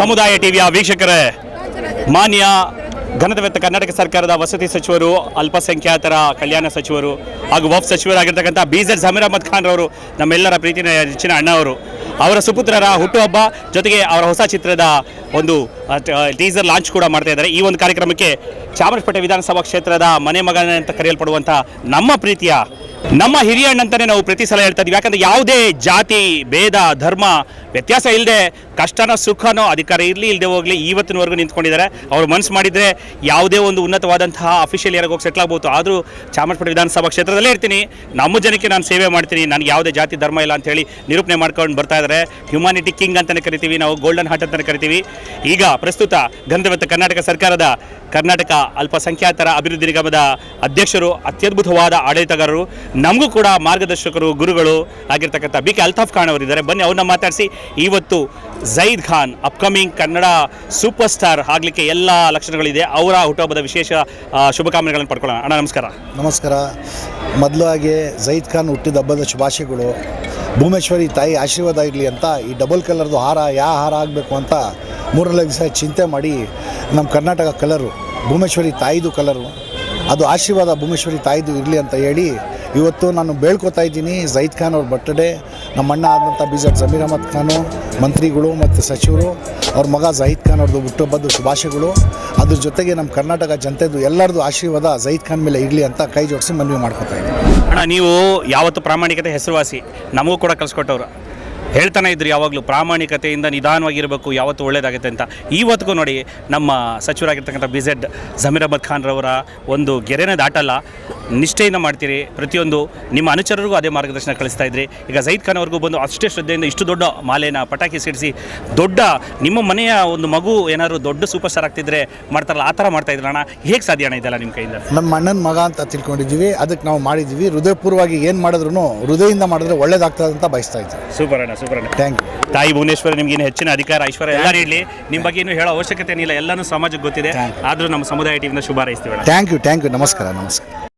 ಸಮುದಾಯ ಟಿವಿಯ ವೀಕ್ಷಕರೇ, ಮಾನ್ಯ ಘನದವೆತ್ತ ಕರ್ನಾಟಕ ಸರ್ಕಾರದ ವಸತಿ ಸಚಿವರು, ಅಲ್ಪಸಂಖ್ಯಾತರ ಕಲ್ಯಾಣ ಸಚಿವರು ಹಾಗೂ ವಫ್ ಸಚಿವರಾಗಿರ್ತಕ್ಕಂಥ ಬಿ ಜೆಡ್ ಜಮೀರ್ ಅಹಮದ್ ಖಾನ್ ರವರು, ನಮ್ಮೆಲ್ಲರ ಪ್ರೀತಿನ ಹೆಚ್ಚಿನ ಅಣ್ಣ ಅವರು. ಅವರ ಸುಪುತ್ರರ ಹುಟ್ಟುಹಬ್ಬ ಜೊತೆಗೆ ಅವರ ಹೊಸ ಚಿತ್ರದ ಒಂದು ಟೀಸರ್ ಲಾಂಚ್ ಕೂಡ ಮಾಡ್ತಾ ಇದ್ದಾರೆ. ಈ ಒಂದು ಕಾರ್ಯಕ್ರಮಕ್ಕೆ ಚಾಮರಾಜಪೇಟೆ ವಿಧಾನಸಭಾ ಕ್ಷೇತ್ರದ ಮನೆ ಮಗನ ಅಂತ ಕರೆಯಲ್ಪಡುವಂಥ ನಮ್ಮ ಪ್ರೀತಿಯ ನಮ್ಮ ಹಿರಿಯ ಅಣ್ಣಂತಾನೆ ನಾವು ಪ್ರತಿ ಸಲ ಹೇಳ್ತಾ ಇದೀವಿ ಯಾಕಂದ್ರೆ ಯಾವುದೇ ಜಾತಿ, ಭೇದ, ಧರ್ಮ ವ್ಯತ್ಯಾಸ ಇಲ್ಲದೆ ಕಷ್ಟನೋ ಸುಖನೋ ಅಧಿಕಾರ ಇರಲಿ ಇಲ್ಲದೆ ಹೋಗಲಿ ಇವತ್ತಿನವರೆಗೂ ನಿಂತ್ಕೊಂಡಿದ್ದಾರೆ. ಅವ್ರು ಮನಸ್ಸು ಮಾಡಿದರೆ ಯಾವುದೇ ಒಂದು ಉನ್ನತವಾದಂತಹ ಅಫಿಷಿಯಲ್ ಯಾರಿಗೆ ಹೋಗಿ ಸೆಟ್ಲ್ ಆಗ್ಬೋದು. ಆದರೂ ಚಾಮರಾಜಪೇಟೆ ವಿಧಾನಸಭಾ ಕ್ಷೇತ್ರದಲ್ಲೇ ಇರ್ತೀನಿ. ನಮ್ಮ ಜನಕ್ಕೆ ನಾನು ಸೇವೆ ಮಾಡ್ತೀನಿ. ನನಗೆ ಯಾವುದೇ ಜಾತಿ, ಧರ್ಮ ಇಲ್ಲ ಅಂತ ಹೇಳಿ ನಿರೂಪಣೆ ಮಾಡ್ಕೊಂಡು ಬರ್ತಾ ಇದ್ದಾರೆ. ಹ್ಯುಮ್ಯಾನಿಟಿ ಕಿಂಗ್ ಅಂತಲೇ ಕರಿತೀವಿ ನಾವು ಗೋಲ್ಡನ್ ಹಾರ್ಟ್ ಅಂತಲೇ ಕರಿತೀವಿ. ಈಗ ಪ್ರಸ್ತುತ ಗಂಧವತ್ತ ಕರ್ನಾಟಕ ಸರ್ಕಾರದ ಕರ್ನಾಟಕ ಅಲ್ಪಸಂಖ್ಯಾತರ ಅಭಿವೃದ್ಧಿ ನಿಗಮದ ಅಧ್ಯಕ್ಷರು, ಅತ್ಯದ್ಭುತವಾದ ಆಡಳಿತಗಾರರು ನಮಗೂ ಕೂಡ ಮಾರ್ಗದರ್ಶಕರು, ಗುರುಗಳು ಆಗಿರ್ತಕ್ಕಂಥ ಬಿ ಕೆ ಅಲ್ತಾಫ್ ಖಾನ್ ಅವರಿದ್ದಾರೆ. ಬನ್ನಿ, ಅವ್ರನ್ನ ಮಾತಾಡಿಸಿ. ಇವತ್ತು Zaid Khan upcoming Kannada super star ಆಗಲಿಕ್ಕೆ ಎಲ್ಲ ಲಕ್ಷಣಗಳಿದೆ. ಅವರ ಹುಟ್ಟುಹಬ್ಬದ ವಿಶೇಷ ಶುಭಕಾಮನೆಗಳನ್ನು ಪಡ್ಕೊಳ್ಳೋಣ. ಅಣ್ಣ, ನಮಸ್ಕಾರ. ನಮಸ್ಕಾರ. ಮೊದಲು ಹಾಗೆ ಝೈದ್ ಖಾನ್ ಹುಟ್ಟಿದ ಹಬ್ಬದ ಶುಭಾಶಯಗಳು. ಭೂಮೇಶ್ವರಿ ತಾಯಿ ಆಶೀರ್ವಾದ ಇರಲಿ ಅಂತ ಈ ಡಬಲ್ ಕಲರ್ದು ಹಾರ ಯಾವ ಹಾರ ಆಗಬೇಕು ಅಂತ ಮೂರನೇ ದಿವಸ ಚಿಂತೆ ಮಾಡಿ ನಮ್ಮ ಕರ್ನಾಟಕ ಕಲರು ಭೂಮೇಶ್ವರಿ ತಾಯಿದು ಕಲರು ಅದು ಆಶೀರ್ವಾದ ಭೂಮೇಶ್ವರಿ ತಾಯಿದು ಇರಲಿ ಅಂತ ಹೇಳಿ ಇವತ್ತು ನಾನು ಬೇಳ್ಕೊತಾ ಇದ್ದೀನಿ ಜೈದ್ ಖಾನ್ ಅವ್ರ ಬರ್ತ್ಡೇ ನಮ್ಮ ಅಣ್ಣ ಆದಂಥ ಬಿ ಜೆಡ್ ಜಮೀರ್ ಅಹಮದ್ ಖಾನು ಮಂತ್ರಿಗಳು ಮತ್ತು ಸಚಿವರು, ಅವ್ರ ಮಗ ಜಹೀದ್ ಖಾನ್ ಅವ್ರದ್ದು ಹುಟ್ಟುಹಬ್ಬದ ಶುಭಾಶಯಗಳು. ಅದ್ರ ಜೊತೆಗೆ ನಮ್ಮ ಕರ್ನಾಟಕ ಜನತೆದು ಎಲ್ಲರದು ಆಶೀರ್ವಾದ ಜೈದ್ ಖಾನ್ ಮೇಲೆ ಇರಲಿ ಅಂತ ಕೈ ಜೋಡಿಸಿ ಮನವಿ ಮಾಡ್ಕೊತಾ ಇದ್ದೀನಿ. ಅಣ್ಣ, ನೀವು ಯಾವತ್ತು ಪ್ರಾಮಾಣಿಕತೆ ಹೆಸರುವಾಸಿ, ನಮಗೂ ಕೂಡ ಕಲಿಸ್ಕೊಟ್ಟವ್ರು. ಹೇಳ್ತಾನೆ ಇದ್ರು ಯಾವಾಗಲೂ, ಪ್ರಾಮಾಣಿಕತೆಯಿಂದ ನಿಧಾನವಾಗಿರಬೇಕು, ಯಾವತ್ತು ಒಳ್ಳೆಯದಾಗುತ್ತೆ ಅಂತ. ಇವತ್ತಿಗೂ ನೋಡಿ, ನಮ್ಮ ಸಚಿವರಾಗಿರ್ತಕ್ಕಂಥ ಬಿ ಜೆಡ್ ಜಮೀರ್ ಅಹಮದ್ ಖಾನ್ ರವರ ಒಂದು ಗೆರೆನೇ ದಾಟಲ್ಲ. ನಿಷ್ಠೆಯಿಂದ ಮಾಡ್ತೀರಿ. ಪ್ರತಿಯೊಂದು ನಿಮ್ಮ ಅನುಚರರಿಗೂ ಅದೇ ಮಾರ್ಗದರ್ಶನ ಕಳಿಸ್ತಾ ಇದ್ರಿ. ಈಗ ಜೈದ್ ಖಾನ್ ಅವ್ರಿಗೂ ಬಂದು ಅಷ್ಟೇ ಶ್ರದ್ಧೆಯಿಂದ ಇಷ್ಟು ದೊಡ್ಡ ಮಾಲೆನ ಪಟಾಕಿ ಸಿಡಿಸಿ ದೊಡ್ಡ ನಿಮ್ಮ ಮನೆಯ ಒಂದು ಮಗು ಏನಾದ್ರು ದೊಡ್ಡ ಸೂಪರ್ ಸ್ಟಾರ್ ಆಗ್ತಿದ್ರೆ ಮಾಡ್ತಾರಲ್ಲ ಆ ಥರ ಮಾಡ್ತಾ ಇದ್ರಣ ಹೇಗೆ ಸಾಧ್ಯ ಅಣ್ಣ ಇದೆಲ್ಲ ನಿಮ್ಮ ಕೈಯಿಂದ? ನಮ್ಮ ಅಣ್ಣನ ಮಗ ಅಂತ ತಿಳ್ಕೊಂಡಿದ್ದೀವಿ. ಅದಕ್ಕೆ ನಾವು ಮಾಡಿದ್ದೀವಿ. ಹೃದಯಪೂರ್ವವಾಗಿ ಏನು ಮಾಡಿದ್ರು ಹೃದಯದಿಂದ ಮಾಡಿದ್ರೆ ಒಳ್ಳೇದಾಗ್ತದೆ ಅಂತ ಬಯಸ್ತಾ ಇದ್ದೀವಿ. ಸೂಪರ್ ಅಣ್ಣ ಸೂಪರ್ ಅಣ್ಣ. ಥ್ಯಾಂಕ್ ಯು ತಾಯಿ ಭುವನೇಶ್ವರಿ ನಿಮ್ಗೆ ಇನ್ನು ಹೆಚ್ಚಿನ ಅಧಿಕಾರ ಐಶ್ವರ್ಯ ಎಲ್ಲ ಇರಲಿ. ನಿಮ್ಮ ಬಗ್ಗೆ ಏನು ಹೇಳೋ ಅವಶ್ಯಕತೆ ಏನಿಲ್ಲ. ಎಲ್ಲನೂ ಸಮಾಜಕ್ಕೆ ಗೊತ್ತಿದೆ. ಆದರೂ ನಮ್ಮ ಸಮುದಾಯ ಟಿವಿಯಿಂದ ಶುಭಾರೈಸ್ತೀವಿ ಅಣ್ಣ. ಥ್ಯಾಂಕ್ ಯು ಥ್ಯಾಂಕ್ ಯು ನಮಸ್ಕಾರ ನಮಸ್ಕಾರ.